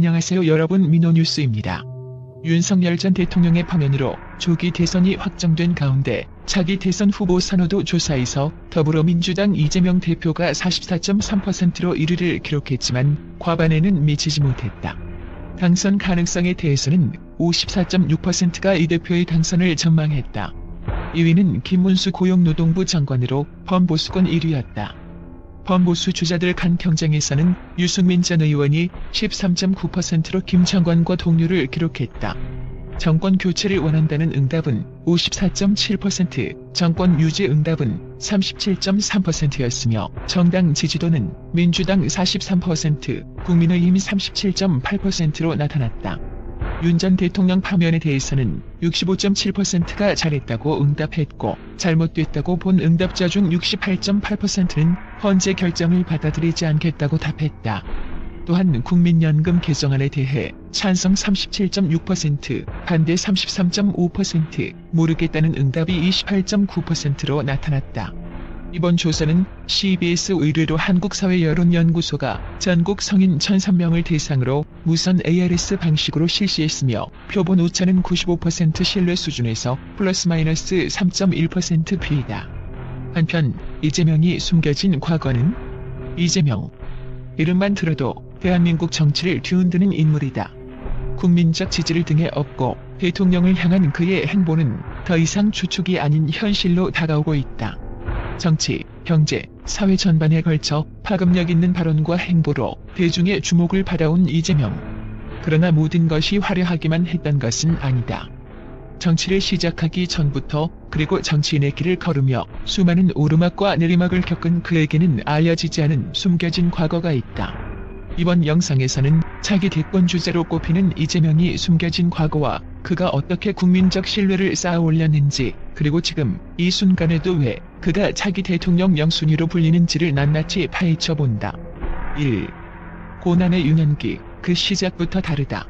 안녕하세요 여러분 민호뉴스입니다. 윤석열 전 대통령의 파면으로 조기 대선이 확정된 가운데 차기 대선 후보 선호도 조사에서 더불어민주당 이재명 대표가 44.3%로 1위를 기록했지만 과반에는 미치지 못했다. 당선 가능성에 대해서는 54.6%가 이 대표의 당선을 전망했다. 2위는 김문수 고용노동부 장관으로 범보수권 1위였다. 범보수 주자들 간 경쟁에서는 유승민 전 의원이 13.9%로 김 장관과 동률을 기록했다. 정권 교체를 원한다는 응답은 54.7%, 정권 유지 응답은 37.3%였으며 정당 지지도는 민주당 43%, 국민의힘 37.8%로 나타났다. 윤 전 대통령 파면에 대해서는 65.7%가 잘했다고 응답했고 잘못됐다고 본 응답자 중 68.8%는 헌재 결정을 받아들이지 않겠다고 답했다. 또한 국민연금 개정안에 대해 찬성 37.6%, 반대 33.5%, 모르겠다는 응답이 28.9%로 나타났다. 이번 조사는 CBS 의뢰로 한국사회여론연구소가 전국 성인 1,000명을 대상으로 무선 ARS 방식으로 실시했으며 표본 오차는 95% 신뢰 수준에서 플러스 마이너스 3.1% 비이다. 한편 이재명이 숨겨진 과거는 이재명 이름만 들어도 대한민국 정치를 뒤흔드는 인물이다. 국민적 지지를 등에 업고 대통령을 향한 그의 행보는 더 이상 추측이 아닌 현실로 다가오고 있다. 정치, 경제, 사회 전반에 걸쳐 파급력 있는 발언과 행보로 대중의 주목을 받아온 이재명. 그러나 모든 것이 화려하기만 했던 것은 아니다. 정치를 시작하기 전부터 그리고 정치인의 길을 걸으며 수많은 오르막과 내리막을 겪은 그에게는 알려지지 않은 숨겨진 과거가 있다. 이번 영상에서는 차기 대권 주자로 꼽히는 이재명이 숨겨진 과거와 그가 어떻게 국민적 신뢰를 쌓아 올렸는지 그리고 지금 이 순간에도 왜 그가 차기 대통령 영순위로 불리는지를 낱낱이 파헤쳐 본다. 1. 고난의 유년기 그 시작부터 다르다.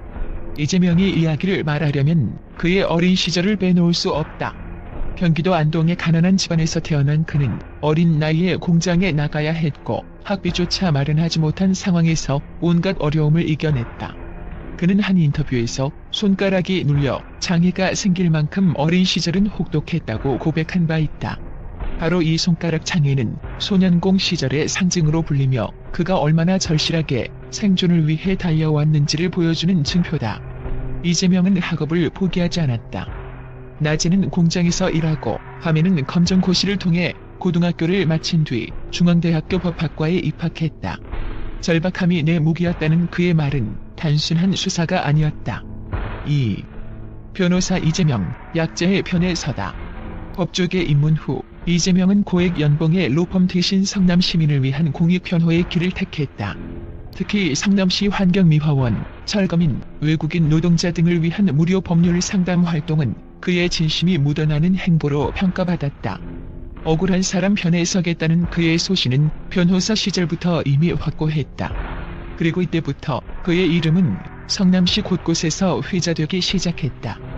이재명이 이야기를 말하려면 그의 어린 시절을 빼놓을 수 없다. 경기도 안동의 가난한 집안에서 태어난 그는 어린 나이에 공장에 나가야 했고 학비조차 마련하지 못한 상황에서 온갖 어려움을 이겨냈다. 그는 한 인터뷰에서 손가락이 눌려 장애가 생길 만큼 어린 시절은 혹독했다고 고백한 바 있다. 바로 이 손가락 장애는 소년공 시절의 상징으로 불리며 그가 얼마나 절실하게 생존을 위해 달려왔는지를 보여주는 증표다. 이재명은 학업을 포기하지 않았다. 낮에는 공장에서 일하고 밤에는 검정고시를 통해 고등학교를 마친 뒤 중앙대학교 법학과에 입학했다. 절박함이 내 무기였다는 그의 말은 단순한 수사가 아니었다. 2. 변호사 이재명, 약자의 편에 서다. 법조계 입문 후 이재명은 고액 연봉의 로펌 대신 성남 시민을 위한 공익 변호의 길을 택했다. 특히 성남시 환경미화원, 철거민, 외국인 노동자 등을 위한 무료 법률 상담 활동은 그의 진심이 묻어나는 행보로 평가받았다. 억울한 사람 편에 서겠다는 그의 소신은 변호사 시절부터 이미 확고했다. 그리고 이때부터 그의 이름은 성남시 곳곳에서 회자되기 시작했다.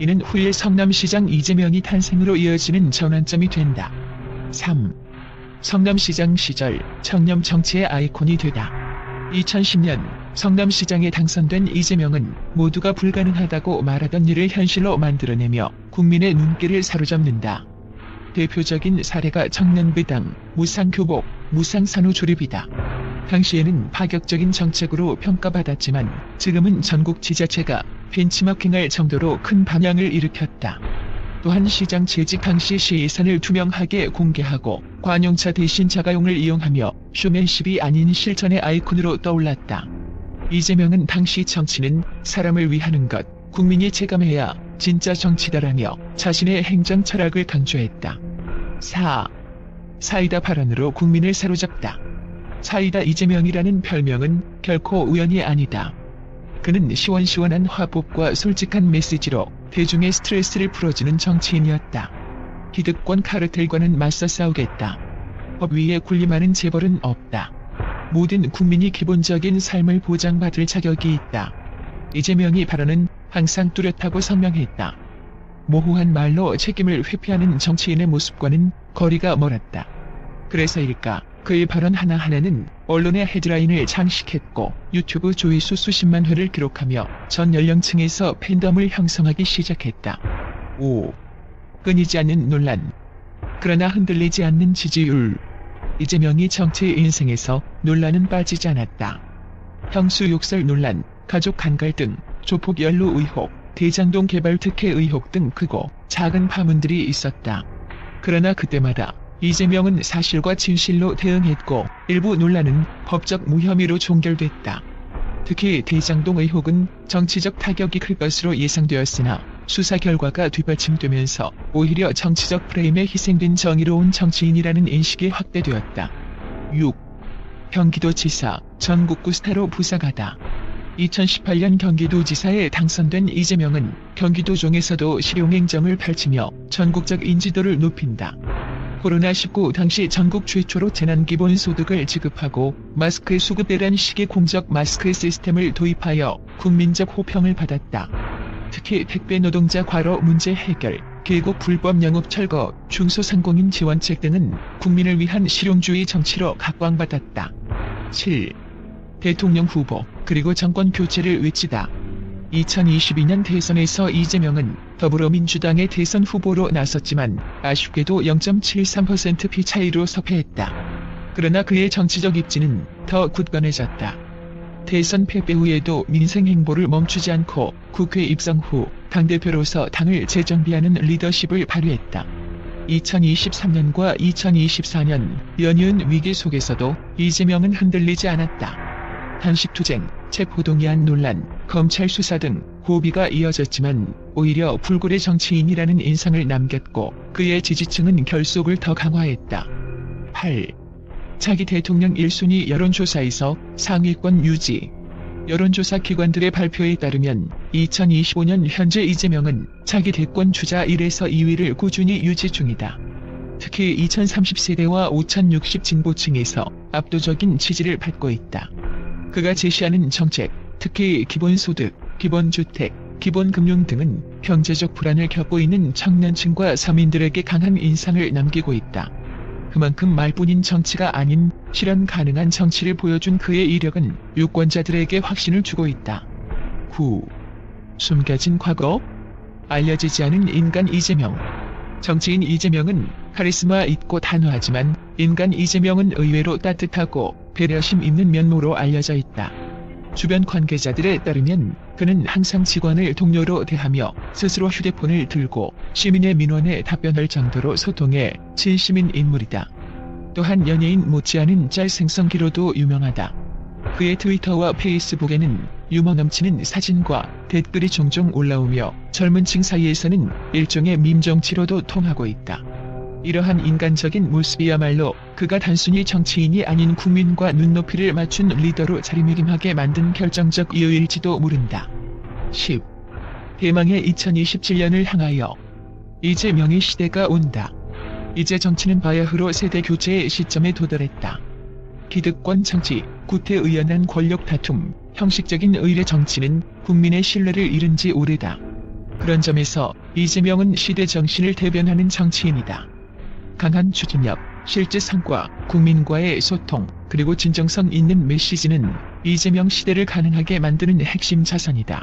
이는 후에 성남시장 이재명이 탄생으로 이어지는 전환점이 된다. 3. 성남시장 시절 청렴 정치의 아이콘이 되다. 2010년 성남시장에 당선된 이재명은 모두가 불가능하다고 말하던 일을 현실로 만들어내며 국민의 눈길을 사로잡는다. 대표적인 사례가 청년배당, 무상교복, 무상산후 조립이다. 당시에는 파격적인 정책으로 평가받았지만 지금은 전국 지자체가 벤치마킹할 정도로 큰 반향을 일으켰다. 또한 시장 재직 당시 시 예산을 투명하게 공개하고 관용차 대신 자가용을 이용하며 쇼맨십이 아닌 실천의 아이콘으로 떠올랐다. 이재명은 당시 정치는 사람을 위하는 것, 국민이 체감해야 진짜 정치다라며 자신의 행정 철학을 강조했다. 4. 사이다 발언으로 국민을 사로잡다. 사이다 이재명이라는 별명은 결코 우연이 아니다. 그는 시원시원한 화법과 솔직한 메시지로 대중의 스트레스를 풀어주는 정치인이었다. 기득권 카르텔과는 맞서 싸우겠다. 법 위에 군림하는 재벌은 없다. 모든 국민이 기본적인 삶을 보장받을 자격이 있다. 이재명이 발언은 항상 뚜렷하고 선명했다. 모호한 말로 책임을 회피하는 정치인의 모습과는 거리가 멀었다. 그래서일까 그의 발언 하나하나는 언론의 헤드라인을 장식했고 유튜브 조회수 수십만 회를 기록하며 전 연령층에서 팬덤을 형성하기 시작했다. 5. 끊이지 않는 논란. 그러나 흔들리지 않는 지지율. 이재명이 정치 인생에서 논란은 빠지지 않았다. 형수 욕설 논란, 가족 간갈 등, 조폭 연루 의혹, 대장동 개발 특혜 의혹 등 크고 작은 파문들이 있었다. 그러나 그때마다 이재명은 사실과 진실로 대응했고 일부 논란은 법적 무혐의로 종결됐다. 특히 대장동 의혹은 정치적 타격이 클 것으로 예상되었으나 수사 결과가 뒷받침되면서 오히려 정치적 프레임에 희생된 정의로운 정치인이라는 인식이 확대되었다. 6. 경기도지사 전국구 스타로 부상하다. 2018년 경기도지사에 당선된 이재명은 경기도종에서도 실용행정을 펼치며 전국적 인지도를 높인다. 코로나19 당시 전국 최초로 재난기본소득을 지급하고 마스크 수급대란 식의 공적 마스크 시스템을 도입하여 국민적 호평을 받았다. 특히 택배 노동자 과로 문제 해결, 계곡 불법 영업 철거, 중소상공인 지원책 등은 국민을 위한 실용주의 정치로 각광받았다. 7. 대통령 후보, 그리고 정권 교체를 외치다. 2022년 대선에서 이재명은 더불어민주당의 대선 후보로 나섰지만 아쉽게도 0.73%피 차이로 석패했다. 그러나 그의 정치적 입지는 더 굳건해졌다. 대선 패배 후에도 민생 행보를 멈추지 않고 국회 입성 후 당대표로서 당을 재정비하는 리더십을 발휘했다. 2023년과 2024년 연이은 위기 속에서도 이재명은 흔들리지 않았다. 단식 투쟁, 체포동의안 논란, 검찰 수사 등 고비가 이어졌지만 오히려 불굴의 정치인이라는 인상을 남겼고 그의 지지층은 결속을 더 강화했다. 8. 차기 대통령 1순위 여론조사에서 상위권 유지. 여론조사 기관들의 발표에 따르면 2025년 현재 이재명은 차기 대권 주자 1에서 2위를 꾸준히 유지 중이다. 특히 2030세대와 5060 진보층에서 압도적인 지지를 받고 있다. 그가 제시하는 정책, 특히 기본소득, 기본주택, 기본금융 등은 경제적 불안을 겪고 있는 청년층과 서민들에게 강한 인상을 남기고 있다. 그만큼 말뿐인 정치가 아닌 실현 가능한 정치를 보여준 그의 이력은 유권자들에게 확신을 주고 있다. 9. 숨겨진 과거? 알려지지 않은 인간 이재명. 정치인 이재명은 카리스마 있고 단호하지만 인간 이재명은 의외로 따뜻하고 배려심 있는 면모로 알려져 있다. 주변 관계자들에 따르면 그는 항상 직원을 동료로 대하며 스스로 휴대폰을 들고 시민의 민원에 답변할 정도로 소통에 진심인 인물이다. 또한 연예인 못지않은 짤 생성 기로도 유명하다. 그의 트위터와 페이스북에는 유머 넘치는 사진과 댓글이 종종 올라오며 젊은 층 사이에서는 일종의 밈 정치로도 통하고 있다. 이러한 인간적인 모습이야말로 그가 단순히 정치인이 아닌 국민과 눈높이를 맞춘 리더로 자리매김하게 만든 결정적 이유일지도 모른다. 10. 대망의 2027년을 향하여 이재명의 시대가 온다. 이제 정치는 바야흐로 세대 교체의 시점에 도달했다. 기득권 정치, 구태의연한 권력 다툼, 형식적인 의례 정치는 국민의 신뢰를 잃은 지 오래다. 그런 점에서 이재명은 시대 정신을 대변하는 정치인이다. 강한 추진력, 실제 성과, 국민과의 소통, 그리고 진정성 있는 메시지는 이재명 시대를 가능하게 만드는 핵심 자산이다.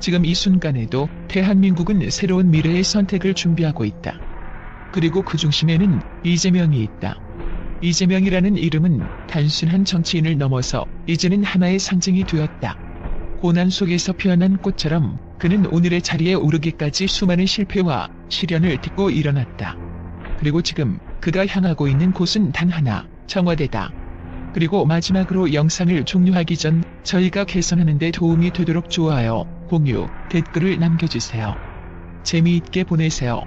지금 이 순간에도 대한민국은 새로운 미래의 선택을 준비하고 있다. 그리고 그 중심에는 이재명이 있다. 이재명이라는 이름은 단순한 정치인을 넘어서 이제는 하나의 상징이 되었다. 고난 속에서 피어난 꽃처럼 그는 오늘의 자리에 오르기까지 수많은 실패와 시련을 딛고 일어났다. 그리고 지금 그가 향하고 있는 곳은 단 하나, 청와대다. 그리고 마지막으로 영상을 종료하기 전 저희가 개선하는 데 도움이 되도록 좋아요, 공유, 댓글을 남겨주세요. 재미있게 보내세요.